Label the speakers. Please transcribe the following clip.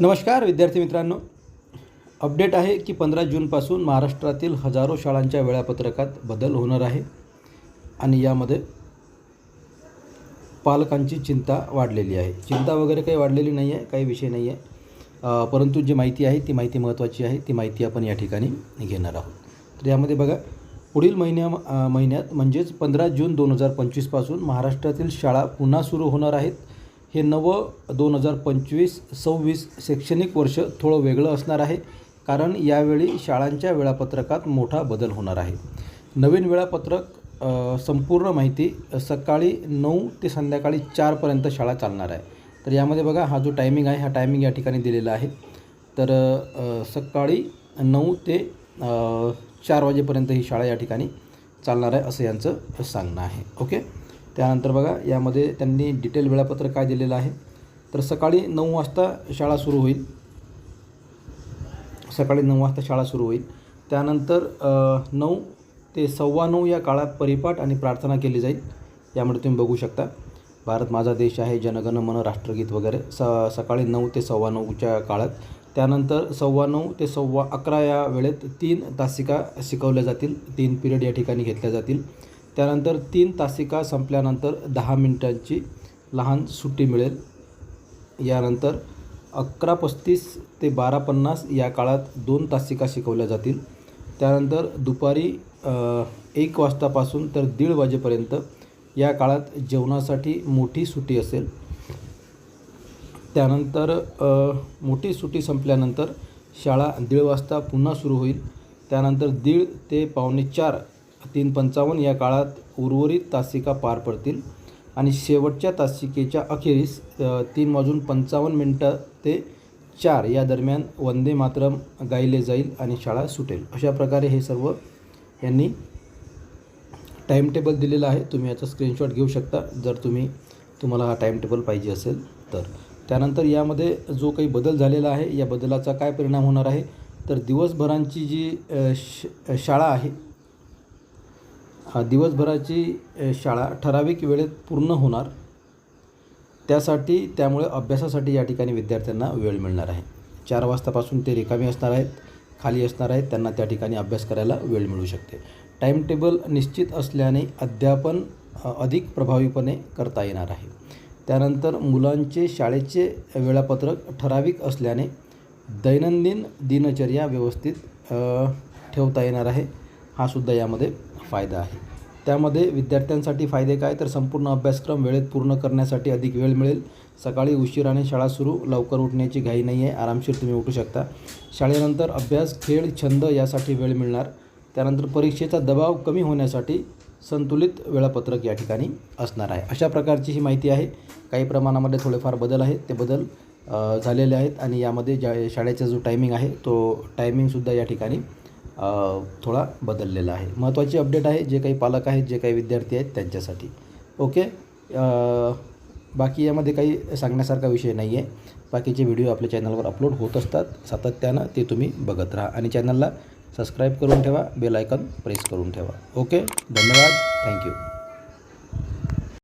Speaker 1: नमस्कार विद्यार्थी मित्रांनो. अपडेट आहे की पंधरा जूनपासून महाराष्ट्रातील हजारो शाळांच्या वेळापत्रकात बदल होणार आहे आणि यामध्ये पालकांची चिंता वाढलेली आहे. चिंता वगैरे काही वाढलेली नाही आहे काही विषय नाही आहे परंतु जी माहिती आहे ती माहिती महत्त्वाची आहे. ती माहिती आपण या ठिकाणी घेणार आहोत. तर यामध्ये बघा पुढील महिन्या महिन्यात म्हणजेच पंधरा जून दोन हजार पंचवीसपासून महाराष्ट्रातील शाळा पुन्हा सुरू होणार आहेत. हे नवं दोन हजार पंचवीस सव्वीस शैक्षणिक वर्ष थोडं वेगळं असणार आहे. कारण यावेळी शाळांच्या वेळापत्रकात मोठा बदल होणार आहे. नवीन वेळापत्रक संपूर्ण माहिती सकाळी नऊ ते संध्याकाळी चारपर्यंत शाळा चालणार आहे. तर यामध्ये बघा हा जो टायमिंग आहे हा टायमिंग या ठिकाणी दिलेला आहे. तर सकाळी नऊ ते चार वाजेपर्यंत ही शाळा या ठिकाणी चालणार आहे असं यांचं सांगणं आहे. ओके? त्यानंतर बघा यामध्ये त्यांनी डिटेल वेळापत्रक काय दिलेलं आहे. तर सकाळी नऊ वाजता शाळा सुरू होईल. सकाळी नऊ वाजता शाळा सुरू होईल. त्यानंतर नऊ ते सव्वा नऊ या काळात परिपाठ आणि प्रार्थना केली जाईल. यामध्ये तुम्ही बघू शकता भारत माझा देश आहे जनगण मन राष्ट्रगीत वगैरे. स सकाळी नऊ ते सव्वा नऊच्या काळात. त्यानंतर सव्वा नऊ ते सव्वा अकरा या वेळेत तीन तासिका शिकवल्या जातील. तीन पिरियड या ठिकाणी घेतल्या जातील. त्यानंतर तीन तासिका संपल्यानंतर दहा मिनिटांची लहान सुट्टी मिळेल. यानंतर अकरा पस्तीस ते बारा पन्नास या काळात दोन तासिका शिकवल्या जातील. त्यानंतर दुपारी एक वाजतापासून तर दीड वाजेपर्यंत या काळात जेवणासाठी मोठी सुट्टी असेल. त्यानंतर मोठी सुट्टी संपल्यानंतर शाळा दीड वाजता पुन्हा सुरू होईल. त्यानंतर दीड ते पावणे चार तीन पंचावन्न या काळात उर्वरित तासिका पार पडतील. आणि शेवटच्या तासिकेच्या अखेरीस तीन वाजून पंचावन्न मिनटं ते चार या दरम्यान वंदे मातरम गायले जाईल आणि शाळा सुटेल. अशा प्रकारे हे सर्व यांनी टाईमटेबल दिलेलं दिलेला आहे. तुम्ही याचा स्क्रीनशॉट घेऊ शकता. जर तुम्ही तुम्हाला हा टाईमटेबल पाहिजे असेल तर. त्यानंतर यामध्ये जो काही बदल झालेला आहे या बदलाचा काय परिणाम होणार आहे? तर दिवसभरांची जी श शाळा आहे हा दिवसभराची शाळा ठराविक वेळेत पूर्ण होणार. त्यासाठी त्यामुळे अभ्यासासाठी या ठिकाणी विद्यार्थ्यांना वेळ मिळणार आहे. चार वाजतापासून ते रिकामी असणार आहेत खाली असणार आहेत त्यांना त्या ठिकाणी अभ्यास करायला वेळ मिळू शकते. टाईमटेबल निश्चित असल्याने अध्यापन अधिक प्रभावीपणे करता येणार आहे. त्यानंतर मुलांचे शाळेचे वेळापत्रक ठराविक असल्याने दैनंदिन दिनचर्या व्यवस्थित ठेवता येणार आहे. हा सुद्धा यामध्ये फायदा आहे. त्यामध्ये विद्यार्थ्यांसाठी फायदे काय? तर संपूर्ण अभ्यासक्रम वेळेत पूर्ण करण्यासाठी अधिक वेळ मिळेल. सकाळी उशिराने शाळा सुरू लवकर उठण्याची घाई नाही आहे आरामशीर तुम्ही उठू शकता. शाळेनंतर अभ्यास खेळ छंद यासाठी वेळ मिळणार. त्यानंतर परीक्षेचा दबाव कमी होण्यासाठी संतुलित वेळापत्रक या ठिकाणी असणार आहे. अशा प्रकारची ही माहिती आहे. काही प्रमाणामध्ये थोडेफार बदल आहेत. ते बदल झालेले आहेत आणि यामध्ये ज्या शाळेचा जो टायमिंग आहे तो टायमिंगसुद्धा या ठिकाणी थोडा बदललेला आहे. महत्त्वाची अपडेट आहे जे काही पालक आहेत जे काही विद्यार्थी आहेत त्यांच्यासाठी. ओके बाकी यामध्ये काही सांगण्यासारखा विषय नाही आहे बाकीचे व्हिडिओ आपल्या चॅनलवर अपलोड होत असतात. सातत्यानं ते तुम्ही बघत राहा. आणि चॅनलला सबस्क्राईब करून ठेवा. बेल आयकॉन प्रेस करून ठेवा. ओके धन्यवाद. थँक्यू